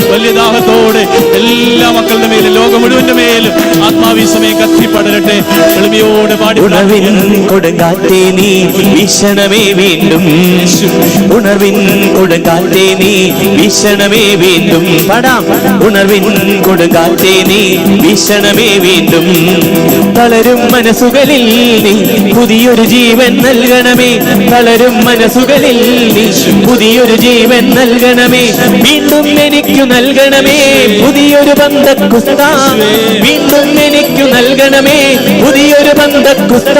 Yeah. വലിയ ദാഹത്തോടെ എല്ലാ മക്കളുടെ മേലും ലോകം മുഴുവന്റെ മേലും ആത്മാവിശ്വമേ കത്തിപ്പടരട്ടെ. എളിമയോടെ പാടി ഉണർവിൻ കൊടുങ്കാറ്റേ നീ വീശണമേ വീണ്ടും. ഉണർവിൻ കൊടുങ്കാറ്റേ നീ വീശണമേ വീണ്ടും. പടാം. ഉണർവിൻ കൊടുങ്കാറ്റേ നീ വീശണമേ വീണ്ടും. തളരും മനസ്സുകളിൽ നീ പുതിയൊരു ജീവൻ നൽകണമേ. തളരും മനസ്സുകളിൽ നീ പുതിയൊരു ജീവൻ നൽകണമേ. വീണ്ടും എനിക്കു നൽകണമേ പുതിയൊരു ബന്ധക്കുസ്ത വീണ്ടും എനിക്കു നൽകണമേ പുതിയൊരു ബന്ധക്കുസ്ത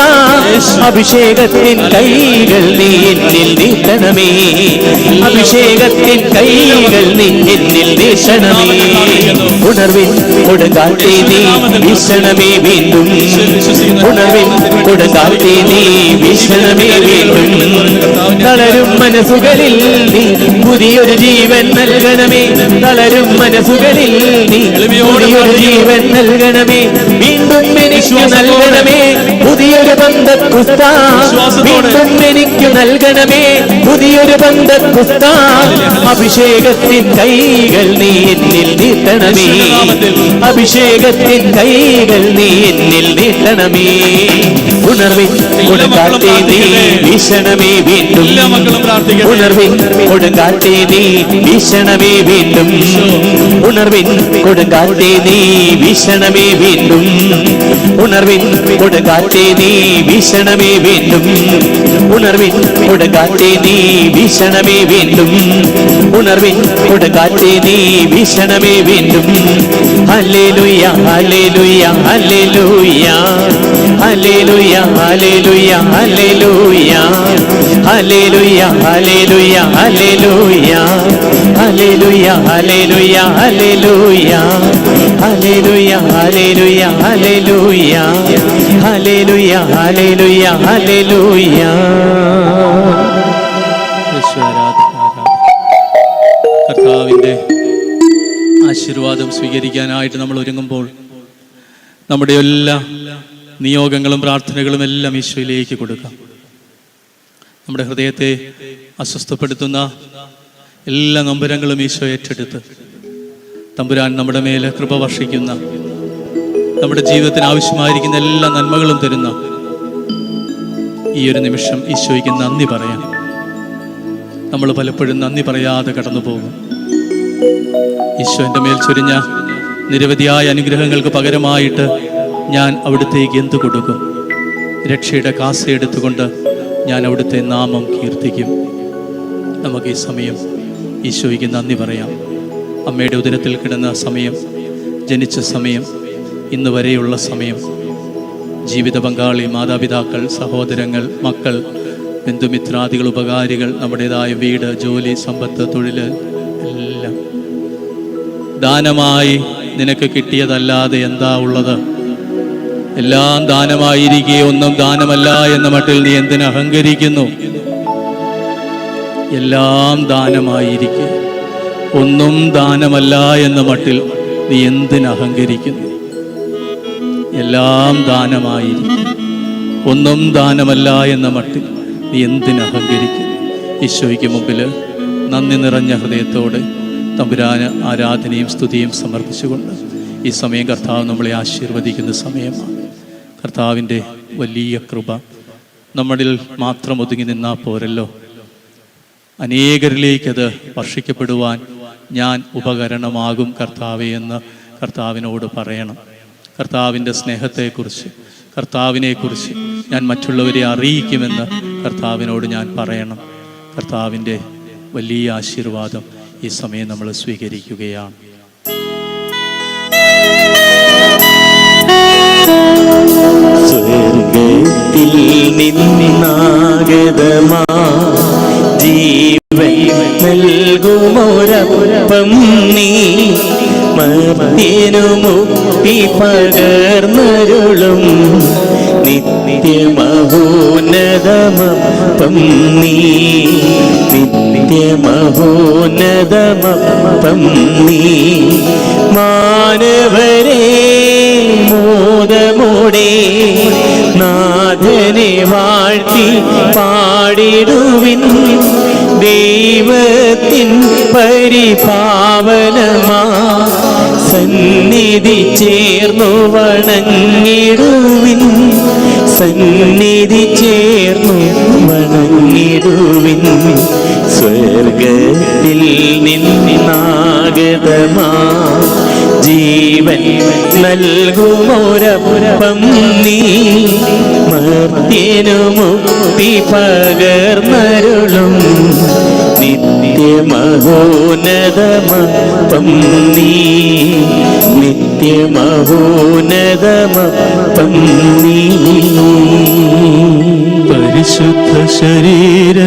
അഭിഷേകത്തിൻ കൈകൾ നീ എന്നിൽ നീട്ടണമേ. അഭിഷേകത്തിൻ കൈകൾ നീ എന്നിൽ നീട്ടണമേ. ഉണർവിൻ കൊടുങ്കാറ്റേ നീ വീശണമേ വീണ്ടും. ഉണർവിൻ കൊടുങ്കാറ്റേ നീ വീശണമേ വീണ്ടും. തളരും മനസ്സുകളിൽ നീ പുതിയൊരു ജീവൻ നൽകണമേ. തളരും മനസ്സുകളിൽ നീ പുതിയൊരു ജീവൻ നൽകണമേ. വീണ്ടും എനിക്ക് നൽകണമേ. പുതിയൊരു ബന്ധക്കുസ്ത വീണ്ടും എനിക്ക് നൽകണമേ. പുതിയൊരു ബന്ധക്കുസ്ത അഭിഷേകത്തിൻ കൈകൾ നീ എന്നിൽ നീട്ടണമേ. അഭിഷേകത്തിൻ കൈകൾ നീ എന്നിൽ നീട്ടണമേ. ഉണർവിൻ കൊടുക്കാത്തേ നീ വീശണമേ വീണ്ടും. ഉണർവിൻ കൊടുങ്കാറ്റേ നീ വീശണമേ വീണ്ടും. ഉണർവിൻ കൊടുങ്കാറ്റേ നീ വീശണമേ വീണ്ടും. ഉണർവിൻ കൊടുങ്കാറ്റേ നീ വീശണമേ വീണ്ടും. ഉണർവിൻ കൊടുങ്കാറ്റേ നീ വീശണമേ വീണ്ടും. ഉണർവിൻ കൊടുങ്കാറ്റേ നീ ഭീഷണമേ വീണ്ടും. Hallelujah hallelujah hallelujah. Hallelujah hallelujah hallelujah. Hallelujah hallelujah hallelujah. Hallelujah hallelujah hallelujah. Hallelujah Yeshu ആശീർവാദം സ്വീകരിക്കാനായിട്ട് നമ്മൾ ഒരുങ്ങുമ്പോൾ നമ്മുടെ എല്ലാ നിയോഗങ്ങളും പ്രാർത്ഥനകളും എല്ലാം ഈശോയിലേക്ക് കൊടുക്കാം. നമ്മുടെ ഹൃദയത്തെ അസ്വസ്ഥപ്പെടുത്തുന്ന എല്ലാ നൊമ്പരങ്ങളും ഈശോ ഏറ്റെടുത്ത് തമ്പുരാൻ നമ്മുടെ മേലെ കൃപ വർഷിക്കുന്ന നമ്മുടെ ജീവിതത്തിന് ആവശ്യമായിരിക്കുന്ന എല്ലാ നന്മകളും തരുന്ന ഈ ഒരു നിമിഷം ഈശോയ്ക്ക് നന്ദി പറയാം. നമ്മൾ പലപ്പോഴും നന്ദി പറയാതെ കടന്നു പോകും ഈശോ എന്റെ മേൽ ചൊരിഞ്ഞ നിരവധിയായ അനുഗ്രഹങ്ങൾക്ക് പകരമായിട്ട് ഞാൻ അവിടുത്തേക്ക് എന്ത് കൊടുക്കും? രക്ഷയുടെ കാസ എടുത്തുകൊണ്ട് ഞാൻ അവിടുത്തെ നാമം കീർത്തിക്കും. നമുക്ക് ഈ സമയം ഈശോയ്ക്ക് നന്ദി പറയാം. അമ്മയുടെ ഉദരത്തിൽ കിടന്ന സമയം ജനിച്ച സമയം ഇന്ന് വരെയുള്ള സമയം ജീവിത പങ്കാളി മാതാപിതാക്കൾ സഹോദരങ്ങൾ മക്കൾ ബന്ധുമിത്രാദികൾ ഉപകാരികൾ നമ്മുടേതായ വീട് ജോലി സമ്പത്ത് തൊഴിൽ ദാനമായി നിനക്ക് കിട്ടിയതല്ലാതെ എന്താ ഉള്ളത്? എല്ലാം ദാനമായിരിക്കെ ഒന്നും ദാനമല്ല എന്ന മട്ടിൽ നീ എന്തിന് അഹങ്കരിക്കുന്നു? എല്ലാം ദാനമായിരിക്കെ ഒന്നും ദാനമല്ല എന്ന മട്ടിൽ നീ എന്തിന് അഹങ്കരിക്കുന്നു? എല്ലാം ദാനമായിരിക്കും ഒന്നും ദാനമല്ല എന്ന മട്ടിൽ നീ എന്തിന് അഹങ്കരിക്കുന്നു? ഈശോയ്ക്ക് മുമ്പിൽ നന്ദി നിറഞ്ഞ ഹൃദയത്തോടെ തമ്പുരാന് ആരാധനയും സ്തുതിയും സമർപ്പിച്ചുകൊണ്ട് ഈ സമയം കർത്താവ് നമ്മളെ ആശീർവദിക്കുന്ന സമയമാണ്. കർത്താവിന്റെ വലിയ കൃപ നമ്മളിൽ മാത്രം ഒതുങ്ങി നിന്നാൽ പോരല്ലോ. അനേകരിലേക്കത് വർഷിക്കപ്പെടുവാൻ ഞാൻ ഉപകരണമാകും കർത്താവെ എന്ന് കർത്താവിനോട് പറയണം. കർത്താവിന്റെ സ്നേഹത്തെക്കുറിച്ച് കർത്താവിനെക്കുറിച്ച് ഞാൻ മറ്റുള്ളവരെ അറിയിക്കുമെന്ന് കർത്താവിനോട് ഞാൻ പറയണം. കർത്താവിന്റെ വലിയ ആശീർവാദം ഈ സമയം നമ്മൾ സ്വീകരിക്കുകയാണ്. നീ പകർന്നരുളും നിത്യമഹോന്നതമപ്പം നീ നിത്യമഹോന്നതമപ്പം നീ മാനവരേ മോദമോടെ നാഥനെ വാഴ്ത്തി പാടിടുവിൻ ദൈവത്തിൻ പരിപാവനമാ സന്നിധി ചേർന്നു വണങ്ങിടുവിൻ സന്നിധി ചേർന്നു വണങ്ങിടുവിൻ സ്വർഗത്തിൽ നിന്നാഗതമാ ജീവൻ നൽകുമോരപുരപം നീ. മർത്യനു മുക്തി പകർന്നരുളും. നിത്യമഹോന്നതമപ്പം നീ. നിത്യമഹോന്നതമപ്പം നീ. പരിശുദ്ധ ശരീരത്താലും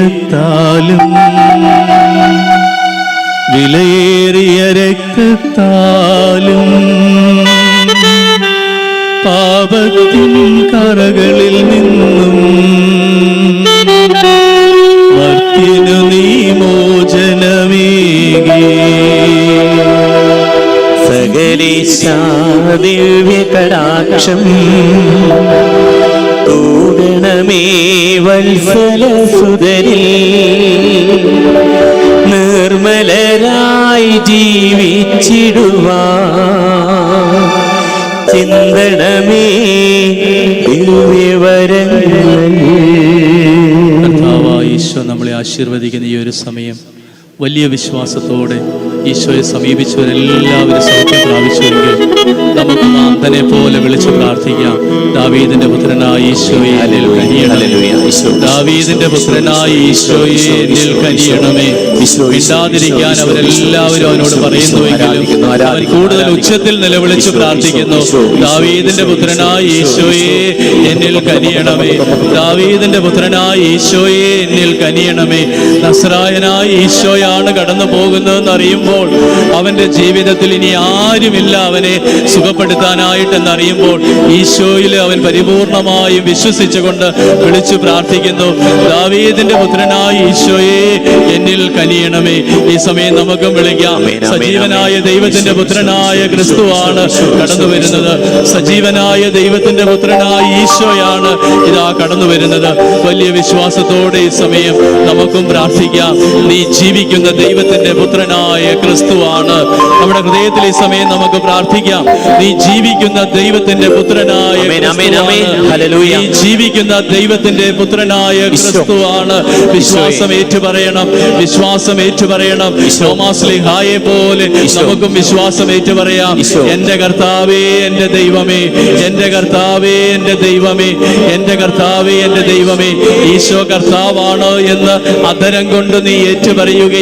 വിലയേറിയ രക്തത്താലും പാപത്തിൻ കറകളിൽ നിന്നും വർത്തിനു നീ മോചനമേകി. സകലേശാദിവ്യ തൂടണമേ വത്സല സുതരിൽ ജീവിച്ചിടുവാ ചിന്തണമേ ഈശോ നമ്മളെ ആശീർവദിക്കുന്ന ഈ ഒരു സമയം. വലിയ വിശ്വാസത്തോടെ ഈശോയെ സമീപിച്ചവരെല്ലാവരും സൗഖ്യം പ്രാപിച്ചുവെങ്കിൽ നമുക്ക് മാന്തനെ പോലെ വിളിച്ച് പ്രാർത്ഥിക്കാം. ദാവീദിന്റെ പുത്രനായ ഈശോയെ ദാവീദിന്റെ പുത്രനായ ഈശോയെ കനിയണമേ. മിണ്ടാതിരിക്കാൻ അവരെല്ലാവരും അവനോട് പറയുന്നുവെങ്കിലും കൂടുതൽ ഉച്ചത്തിൽ നിലവിളിച്ച് പ്രാർത്ഥിക്കുന്നു. ദാവീദിന്റെ പുത്രനായ ഈശോയെ എന്നിൽ കനിയണമേ. ദാവീദിന്റെ പുത്രനായ ഈശോയെ എന്നിൽ കനിയണമേ. നസ്രായനായ ഈശോയാണ് കടന്നു പോകുന്നതെന്ന് അറിയുമ്പോൾ അവന്റെ ജീവിതത്തിൽ ഇനി ആരുമില്ല അവനെ സുഖപ്പെടുത്താനായിട്ടെന്ന് അറിയുമ്പോൾ ഈശോയിൽ അവൻ പരിപൂർണമായും വിശ്വസിച്ചുകൊണ്ട് വിളിച്ചു പ്രാർത്ഥിക്കുന്നു ദാവീദിന്റെ പുത്രനായ ഈശോയെ എന്നിൽ കനിയണമേ. ഈ സമയം നമുക്കും വിളിക്കാം. സജീവനായ ദൈവത്തിന്റെ പുത്രനായ ക്രിസ്തുവാണ് കടന്നു വരുന്നത്. സജീവനായ ദൈവത്തിന്റെ പുത്രനായ ഈശോയാണ് ഇതാ കടന്നു വരുന്നത്. വലിയ വിശ്വാസത്തോടെ ഈ സമയം നമുക്കും പ്രാർത്ഥിക്കാം. നീ ജീവിക്കുന്ന ദൈവത്തിന്റെ പുത്രനായ ക്രിസ്തുവാണ്. നമ്മുടെ ഹൃദയത്തിൽ ഈ സമയം നമുക്ക് പ്രാർത്ഥിക്കാം. നീ ജീവിക്കുന്ന ദൈവത്തിന്റെ പുത്രനായ. നീ ജീവിക്കുന്ന ദൈവത്തിന്റെ പുത്രനായ ക്രിസ്തുവാണ്. വിശ്വാസം ഏറ്റുപറയണം. വിശ്വാസം ഏറ്റുപറയണം. തോമാസ്ലിഹായെ പോലെ നമുക്കും വിശ്വാസം ഏറ്റുപറയാം. എന്റെ കർത്താവേ എന്റെ ദൈവമേ. എന്റെ കർത്താവേ എന്റെ ദൈവമേ. എന്റെ കർത്താവേ എന്റെ ദൈവമേ. ഈശോ കർത്താവാണ് എന്ന് അധരം കൊണ്ട് നീ ഏറ്റുപറയുകയും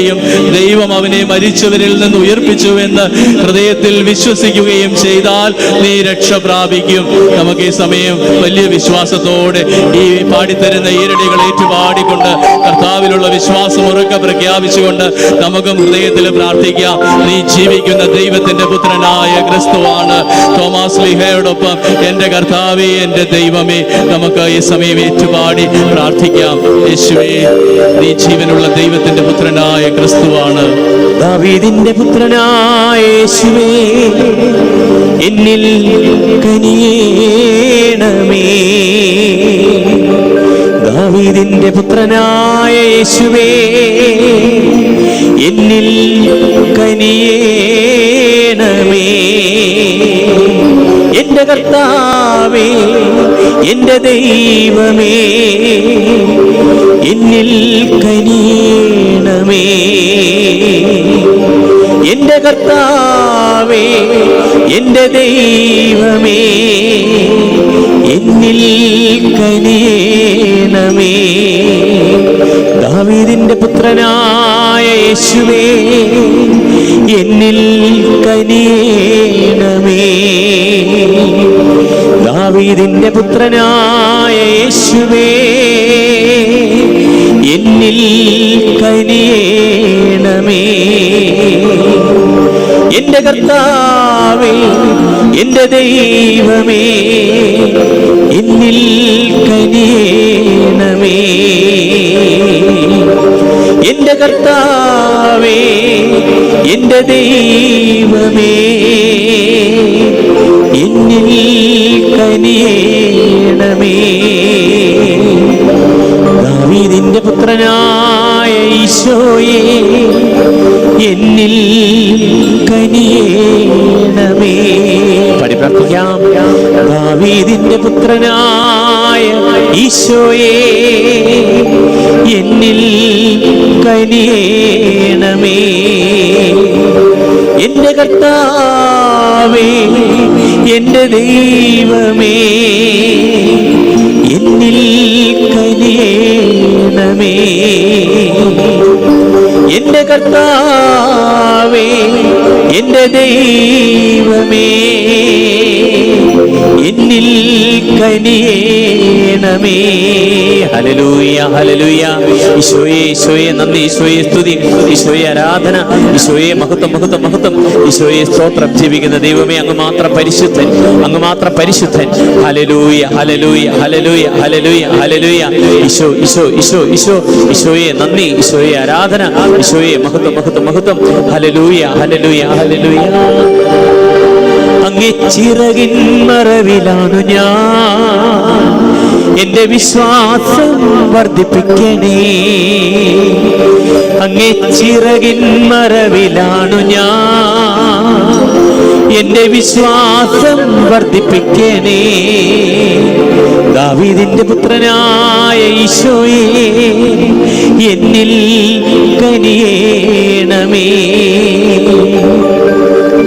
ദൈവം അവനെ മരിച്ചവരിൽ നിന്ന് ഉയർപ്പിച്ചു എന്ന് ഹൃദയത്തിൽ വിശ്വസിക്കുകയും ചെയ്താൽ നീ രക്ഷ പ്രാപിക്കും. നമുക്ക് ഈ സമയം വലിയ വിശ്വാസത്തോടെ ഈ പാടിത്തരുന്ന ഈരടികൾ ഏറ്റുപാടിക്കൊണ്ട് കർത്താവിലുള്ള വിശ്വാസം ഉറക്കെ പ്രഖ്യാപിച്ചുകൊണ്ട് നമുക്കും ഹൃദയത്തിൽ പ്രാർത്ഥിക്കാം. നീ ജീവിക്കുന്ന ദൈവത്തിന്റെ പുത്രനായ ക്രിസ്തുവാണ്. തോമാസ് ലിഹയോടൊപ്പം എന്റെ കർത്താവേ എന്റെ ദൈവമേ നമുക്ക് ഈ സമയം ഏറ്റുപാടി പ്രാർത്ഥിക്കാം. യേശുവേ നീ ജീവനുള്ള ദൈവത്തിന്റെ പുത്രനായ ക്രിസ്തുവാണ്. ദാവീദിന്റെ പുത്രനായ യേശുവേ എന്നിൽ കനിയേണമേ. ദാവീദിന്റെ പുത്രനായ യേശുവേ എന്നിൽ കനിയേണമേ. എന്റെ കർത്താവേ എന്റെ ദൈവമേ എന്നിൽ കനിയണമേ എന്റെ കർത്താവേ എന്റെ ദൈവമേ എന്നിൽ കനിയണമേ. ദാവീദിന്റെ പുത്രനായ യേശുവേ എന്നിൽ കനിയണമേ. ദാവീദിന്റെ പുത്രനായ യേശുവേ എന്നിൽ എന്റെ കർത്താവേ എന്റെ ദൈവമേ എന്നിൽ കനിയണമേ. എന്റെ കർത്താവേ എന്റെ ദൈവമേ എന്നിൽ കനീണമേ ദാവീദിന്റെ പുത്രനായ ഈശോയെ എന്നിൽ കനിയേണമേ. പഠിപ്പിക്കാം ദാവീദിന്റെ പുത്രനായ ഈശോയെ എന്നിൽ കനിയേണമേ. എന്റെ കർത്താവേ എന്റെ ദൈവമേ എന്നിൽ കനിയേണമേ. എന്റെ കർത്താവേ എന്റെ ദൈവമേ. എന്നിൽ കനിയേണമേ. ഹലലൂയ ഹലലൂയ ഈശോയെ ഈശോയെ നന്ദി. ഈശോയെ സ്തുതി. ഈശോയെ ആരാധന. ഈശോയെ മഹത്വം മഹത്വം മഹത്വം. ഈശോയെ സ്തോത്രം ജീവിക്കുന്ന ദൈവമേ അങ്ങ് മാത്രം പരിശുദ്ധൻ. അങ്ങ് മാത്രം പരിശുദ്ധൻ. ഹലലൂയ ഹലലൂയ ഹലലൂയ ഹലലൂയ ഹലലൂയ ഈശോ ഈശോ ഈശോ ഈശോ. ഈശോയെ നന്ദി. ഈശോയെ ആരാധന. ഈശോയെ മഹത്വം മഹത്വം മഹത്വം. ഹലലൂയ ഹലലൂയ ഹലലൂയ ചിറകിൻ മറവിലാണു ഞാൻ. എന്റെ വിശ്വാസം വർദ്ധിപ്പിക്കണേ. അങ്ങേ ചിറകിൻ മറവിലാണു ഞാൻ. എന്റെ വിശ്വാസം വർദ്ധിപ്പിക്കണേ. ദാവീദിന്റെ പുത്രനായ ഈശോയെ എന്നിൽ കനിയേണമേ.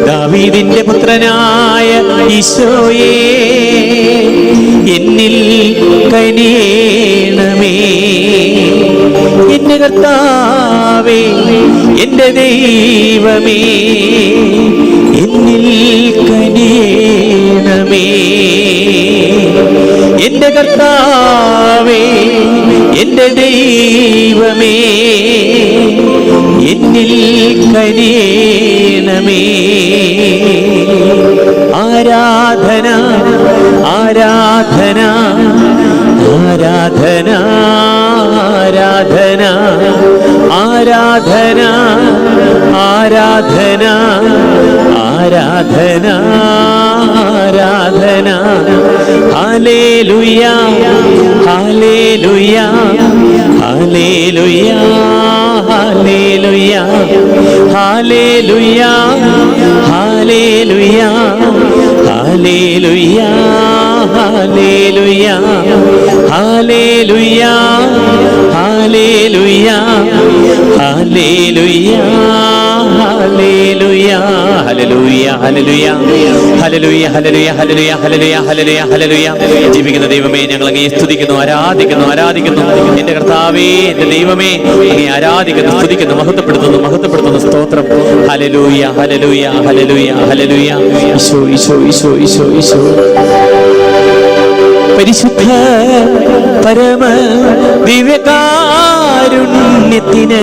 ദാവീദിന്റെ പുത്രനായ ഈശോയെ എന്നിൽ കനിയേണമേ. എന്റെ കർത്താവേ എന്റെ ദൈവമേ എന്നിൽ കനിയേണമേ. എന്റെ കർത്താവേ എന്റെ ദൈവമേ എന്നിൽ കനിയേണമേ ആരാധന ആരാധന ആരാധന ആരാധന ആരാധന ആരാധന ആരാധന ആരാധന. Hallelujah hallelujah hallelujah. Hallelujah hallelujah hallelujah hallelujah hallelujah hallelujah hallelujah hallelujah hallelujah. ജീവിക്കുന്ന ദൈവമേ ഞങ്ങൾ അങ്ങനെ സ്തുതിക്കുന്നു ആരാധിക്കുന്നു ആരാധിക്കുന്നു. എന്റെ കർത്താവേ എന്റെ ദൈവമേ അങ്ങനെ ആരാധിക്കുന്നു സ്തുതിക്കുന്നു മഹത്വപ്പെടുത്തുന്നു മഹത്വപ്പെടുത്തുന്നു സ്തോത്രം. ഹലലൂയ ഹലലൂയ ഹലലൂയ ഹലലൂയ ഈശോ ഈശോ ഈശോ ഈശോ ഈശോ. പരിശുദ്ധ പരമ ദിവ്യകാരുണ്യത്തിന്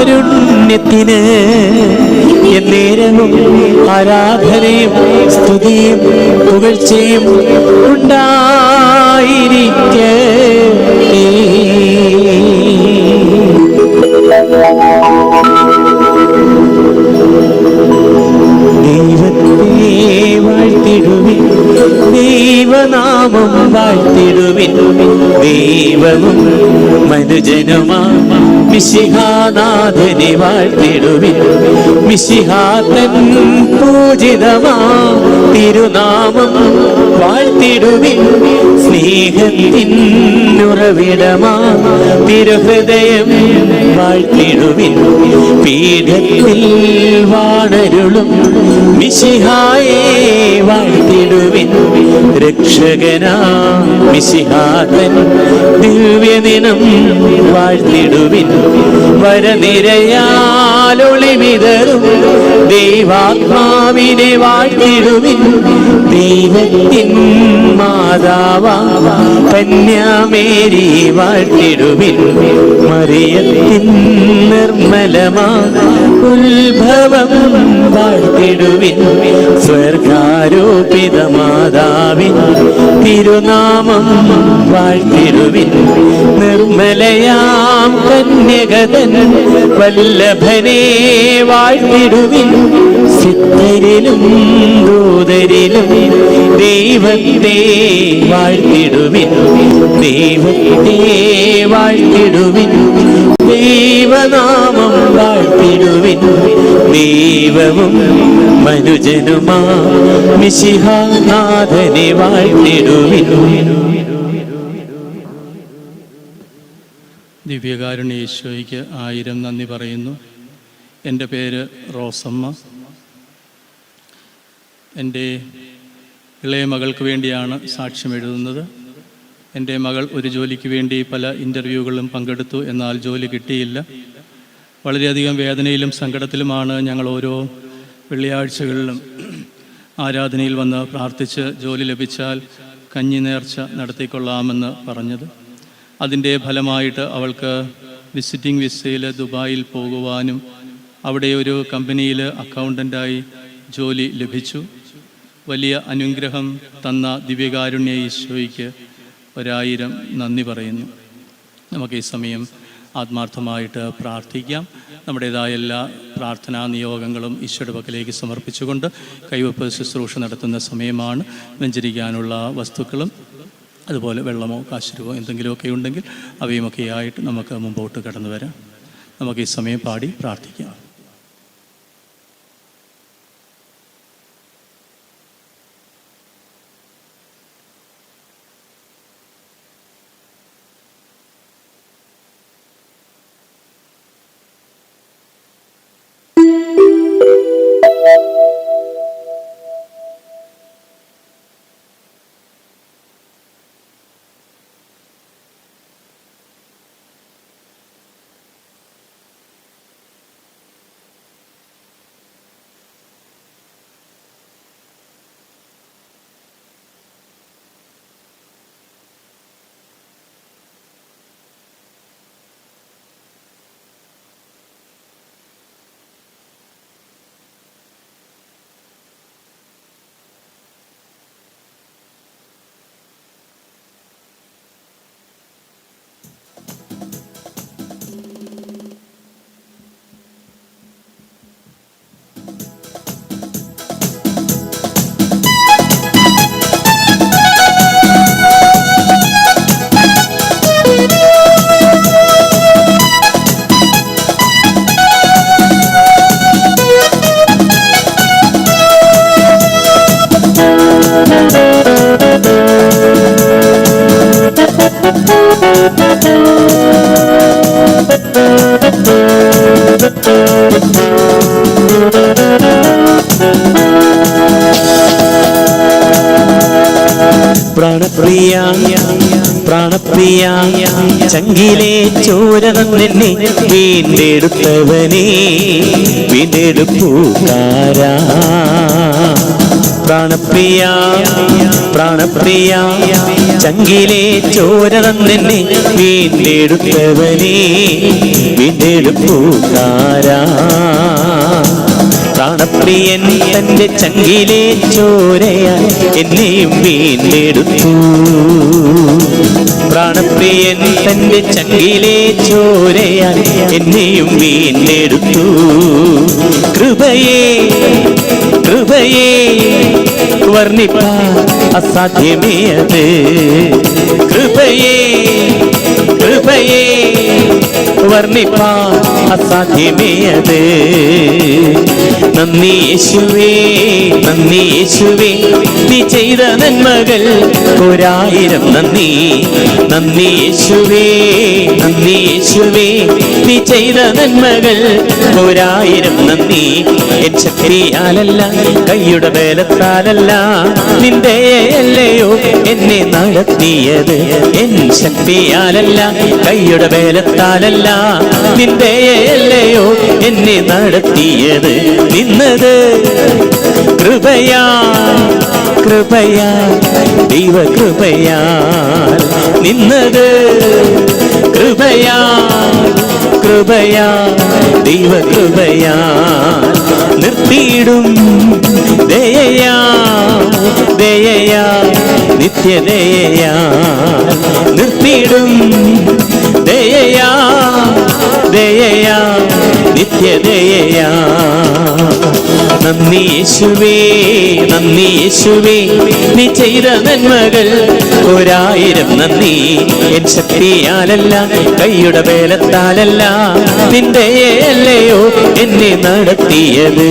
ദിവ്യകാരുണ്യത്തിന് എന്നേരവും ആരാധനയും സ്തുതിയും പുകഴ്ചയും ഉണ്ടായിരിക്കേ ദൈവനാമം വാഴ്ത്തിടുവിൻ. ദൈവവും മനുജനുമാ മിശിഹാനാഥനെ വാഴ്ത്തിടുവിൻ. മിശിഹാതൻ പൂജിതമാ. തിരുനാമം വാഴ്ത്തിടുവിൻ. സ്നേഹത്തിൻ ഉറവിടമാ തിരുഹൃദയം വാഴ്ത്തിടുവിൻ. പീഠത്തിൽ വാണരുളും. മിശിഹായെ വാഴ്ത്തിടുവിൻ. രക്ഷകനാ മിശിഹാതൻ. ദിവ്യദിനം വാഴ്ത്തിടുവിൻ. വരനിരയാ കണ്ണാലൊളി വിതറും. ദൈവാത്മാവിനെ വാഴ്ത്തിടുവിൻ. ദൈവത്തിൻ മാതാവാ കന്യാമേരി വാഴ്ത്തിടുവിൻ. മറിയത്തിൻ നിർമ്മലമാ ഉത്ഭവം വാഴ്ത്തിടുവിൻ. സ്വർഗാരോപിത മാതാവിൻ തിരുനാമം വാഴ്ത്തിടുവിൻ. നിർമ്മലയാം കന്യകതൻ വല്ലഭനെ വാഴ്ത്തിടുവിൻ സിദ്ധരിലും ദൂതരിലും ദൈവത്തെ വാഴ്ത്തിടുവിൻ ദൈവത്തെ വാഴ്ത്തിടുവിൻ ദൈവനാമം വാഴ്ത്തിടുവിൻ ദൈവവും മനുജനുമാ മിശിഹാനാഥനെ വാഴ്ത്തിടുവിൻ. ദിവ്യകാരുണ്യ ഈശോയ്ക്ക് ആയിരം നന്ദി പറയുന്നു. എന്റെ പേര് റോസമ്മ. എന്റെ ഇളയ മകൾക്ക് വേണ്ടിയാണ് സാക്ഷ്യം എഴുതുന്നത്. എന്റെ മകൾ ഒരു ജോലിക്ക് വേണ്ടി പല ഇന്റർവ്യൂകളിലും പങ്കെടുത്തു എന്നാൽ ജോലി കിട്ടിയില്ല. വളരെയധികം വേദനയിലും സങ്കടത്തിലുമാണ് ഞങ്ങൾ ഓരോ വെള്ളിയാഴ്ചകളിലും ആരാധനയിൽ വന്ന് പ്രാർത്ഥിച്ച് ജോലി ലഭിച്ചാൽ കഞ്ഞി നേർച്ച നടത്തിക്കൊള്ളാമെന്ന് പറഞ്ഞത്. അതിന്റെ ഫലമായിട്ട് അവൾക്ക് വിസിറ്റിംഗ് വിസയിൽ ദുബായിൽ പോകുവാനും അവിടെ ഒരു കമ്പനിയിൽ അക്കൗണ്ടന്റായി ജോലി ലഭിച്ചു. വലിയ അനുഗ്രഹം തന്ന ദിവ്യകാരുണ്യ ഈശോയ്ക്ക് ഒരായിരം നന്ദി പറയുന്നു. നമുക്ക് ഈ സമയം ആത്മാർത്ഥമായിട്ട് പ്രാർത്ഥിക്കാം. നമ്മുടേതായ എല്ലാ പ്രാർത്ഥനാ നിയോഗങ്ങളും ഈശോയുടെ പക്കലേക്ക് സമർപ്പിച്ചുകൊണ്ട് കൈവപ്പ് ശുശ്രൂഷ നടത്തുന്ന സമയമാണ്. വെഞ്ചരിക്കാനുള്ള വസ്തുക്കളും അതുപോലെ വെള്ളമോ കാശുരവോ എന്തെങ്കിലുമൊക്കെ ഉണ്ടെങ്കിൽ അവയുമൊക്കെയായിട്ട് നമുക്ക് മുമ്പോട്ട് കടന്നു വരാം നമുക്ക് ഈ സമയം പാടി പ്രാർത്ഥിക്കാം. പ്രാണപ്രിയ പ്രാണപ്രിയ ചങ്കിലെ ചോര നിന്നെ വീണ്ടെടുത്തവനെ വീണ്ടെടുപ്പൂക്കാരാ പ്രാണപ്രിയ പ്രാണപ്രിയ ചങ്കിലെ ചോര നിന്നെ വീണ്ടെടുത്തവനെ വീണ്ടെടുപ്പൂക്കാരാ പ്രാണപ്രിയൻ തന്റെ ചങ്കിലെ ചോരയാ എന്നെയും വീണ്ടെടുത്തു. പ്രാണപ്രിയൻ തന്റെ ചങ്കിലെ ചോരയാ എന്നെയും വീണ്ടെടുത്തു. കൃപയെ കൃപയെ വർണിപ്പ അസാധ്യമേ അത് കൃപയെ കൃപയേ വർണിപ്പാൻ അസാധ്യമേ അത് നന്ദി യേശുവേ നന്ദി യേശുവേ. നീ ചെയ്ത നന്മകൾ ഒരായിരം നന്ദി. നന്ദി യേശുവേ നന്ദി യേശുവേ. നീ ചെയ്ത നന്മകൾ ഒരായിരം നന്ദി. എൻ ശക്തിയാലല്ല കൈയുടെ നിന്റെ അല്ലയോ എന്നെ നടത്തിയത്. എൻ ശക്തിയാലല്ല കൈയുടെ വേലത്താലല്ല നിന്റെ അല്ലയോ എന്നെ നടത്തിയത് നിന്നത്? കൃപയാ കൃപയാ ദൈവ കൃപയാ നിന്നത്. കൃപയാ കൃപയാ ദൈവ കൃപയാ നിർത്തിയിടും ദയയാ ദയയാ നിത്യദയയാ നിർത്തിയിടും ദയയാ ദയയാ നിത്യദയയാ. നന്ദി യേശുവേ നന്ദി യേശുവേ. നീ ചെയ്ത നന്മകൾ ഒരായിരം നന്ദി. എൻ ശക്തിയാലല്ല കൈയുടെ വേലത്താലല്ല നിന്റെ അല്ലയോ എന്നെ നടത്തിയത്.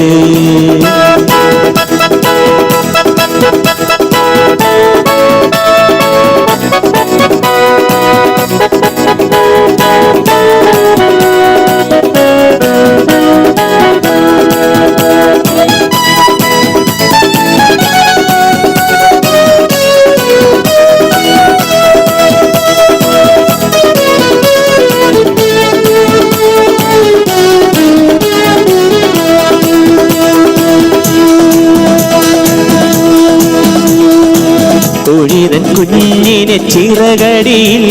ചിറകടിയിൽ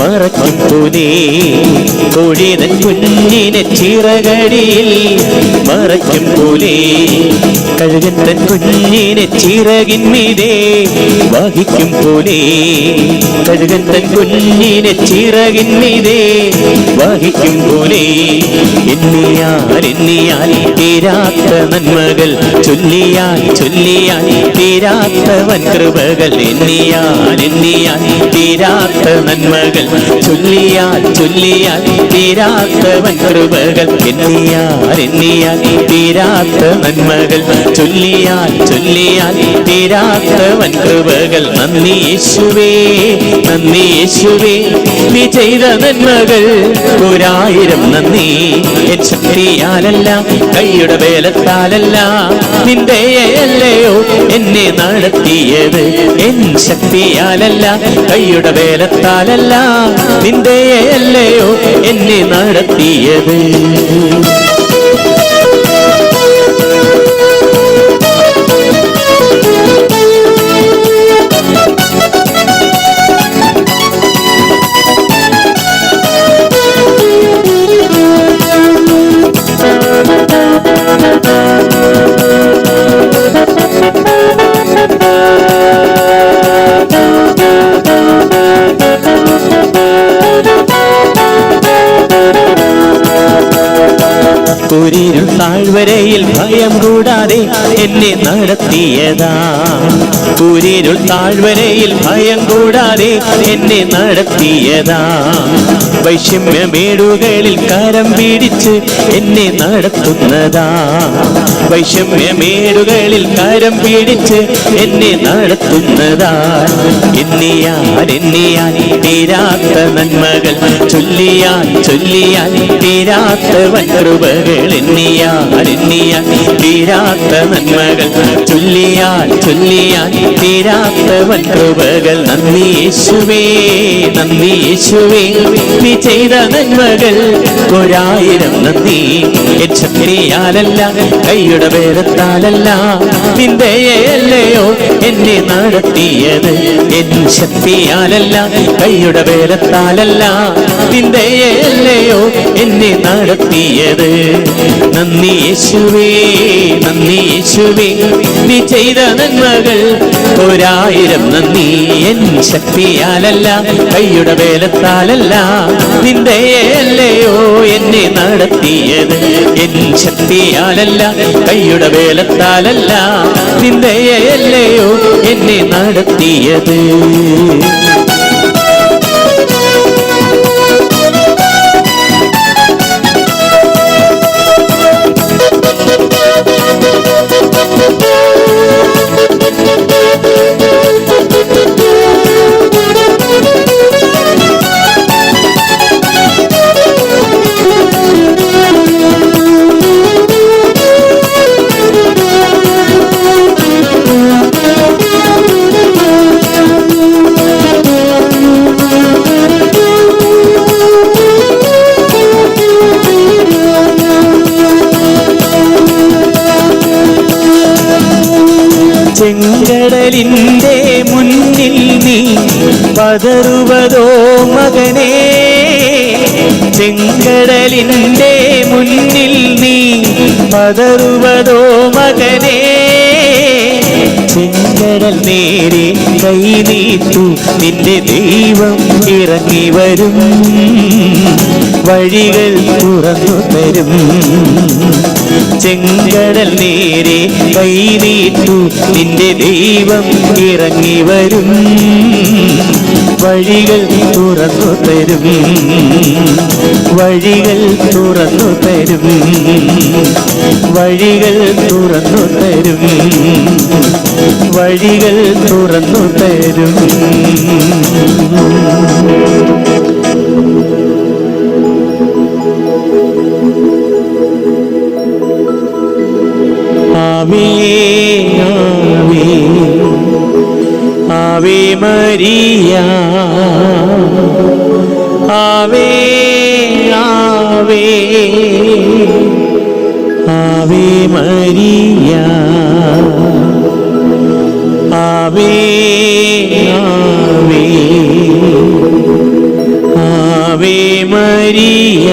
മറക്കും പോലെ കോഴിതൻ കുഞ്ഞിനെ ചിറകടിയിൽ മറക്കും പോലെ കഴുകൻ തൻ കുഞ്ഞിനെ ചിറകിന്മീതേ വഹിക്കും പോലെ. കഴുകൻ തൻ കുഞ്ഞിനെ ചിറകിന്മീതേ വഹിക്കും പോലെ. എന്നിയാൽ എന്നിയാൽ തീരാത്ത നന്മകൾ ചൊല്ലിയാൽ ചൊല്ലിയാൽ തീരാത്ത വൻകൃപകൾ എന്നിയാൽ എണ്ണിയാൽ തീരാത്ത നന്മകൾ ചൊല്ലിയാൽ ചൊല്ലിയാൽ തീരാത്ത വൻകൃപകൾ എന്നിയാൽ എണ്ണിയാൽ തീരാത്ത നന്മകൾ ചൊല്ലിയാൽ ചൊല്ലിയാൽ തീരാത്ത വൻ കൃപകൾ. നന്ദി യേശുവേ നന്ദി യേശുവേ. നീ ചെയ്ത നന്മകൾ ഒരായിരം നന്ദി. എൻ ശക്തിയാലല്ല കൈയുടെ വേലത്താലല്ല. നിന്റെ അല്ലയോ എന്നെ നടത്തിയത്. എൻ ശക്തിയാലല്ല കൈയുടെ വേലത്താലല്ല. നിന്റെ അല്ലയോ എന്നെ നടത്തിയത്. കുരിരുൾ ഭയം കൂടാതെ എന്നെ നടത്തിയതാ. കുരിരുൾ താഴ്വരയിൽ ഭയം കൂടാതെ എന്നെ നടത്തിയതാ. വൈഷമ്യമേടുകളിൽ കരം പിടിച്ച് എന്നെ നടത്തുന്നതാ. വൈഷമ്യമേടുകളിൽ കരം പിടിച്ച് എന്നെ നടത്തുന്നതാ. എന്നിയാൽ എന്നിയാൽ തീരാത്ത നന്മകൾ ചൊല്ലിയാൽ ചൊല്ലിയാൽ തീരാത്ത വൻകൃപകൾ എണ്ണിയാൽ എണ്ണിയാൽ തീരാത്ത നന്മകൾ. ചൊല്ലിയാൽ ചൊല്ലിയാൽ തീരാത്ത വൻകൃപകൾ. നന്ദി യേശുവേ നന്ദി യേശുവേ. നീ ചെയ്ത നന്മകൾ ഒരായിരം നന്ദി. എൻ ശക്തിയാലല്ല കൈയുടെ വേദത്താലല്ല നിന്ദയല്ലയോ എന്നെ നടത്തിയത്. എൻ ശക്തിയാലല്ല കൈയുടെ വേദത്താലല്ല നിന്ദയല്ലയോ എന്നെ നടത്തിയത്. നന്ദി യേശുവേ നന്ദി യേശുവേ. നീ ചെയ്ത നന്മകൾ ഒരായിരം നന്ദി. എൻ ശക്തിയാലല്ല കൈയുടെ വേലത്താലല്ല. നിന്റെ അല്ലയോ എന്നെ നടത്തിയത്. എൻ ശക്തിയാലല്ല കൈയുടെ വേലത്താലല്ല. നിന്റെ അല്ലയോ എന്നെ നടത്തിയത്. പതറുവതോ മകനേ? ചെങ്കടലിന്റെ മുന്നിൽ നീ പതറുവതോ മകനേ? ചെങ്കടൽ നേരെ കൈ നീട്ടു നിന്റെ ദൈവം ഇറങ്ങി വരും. വഴികൾ തുറന്നു തരും. ചെങ്കടൽ നേരെ കൈനീട്ടു നിന്റെ ദൈവം ഇറങ്ങി വരും. വഴികൾ തുറന്നു തരും. വഴികൾ തുറന്നു തരും. വഴികൾ തുറന്നു തരും. വഴികൾ തുറന്നു തരും. ആവേ ആവേ. ആവേ മരിയ ആവേ ആവേ. ആവേ മരിയ ആവേ ആവേ. Ave Maria.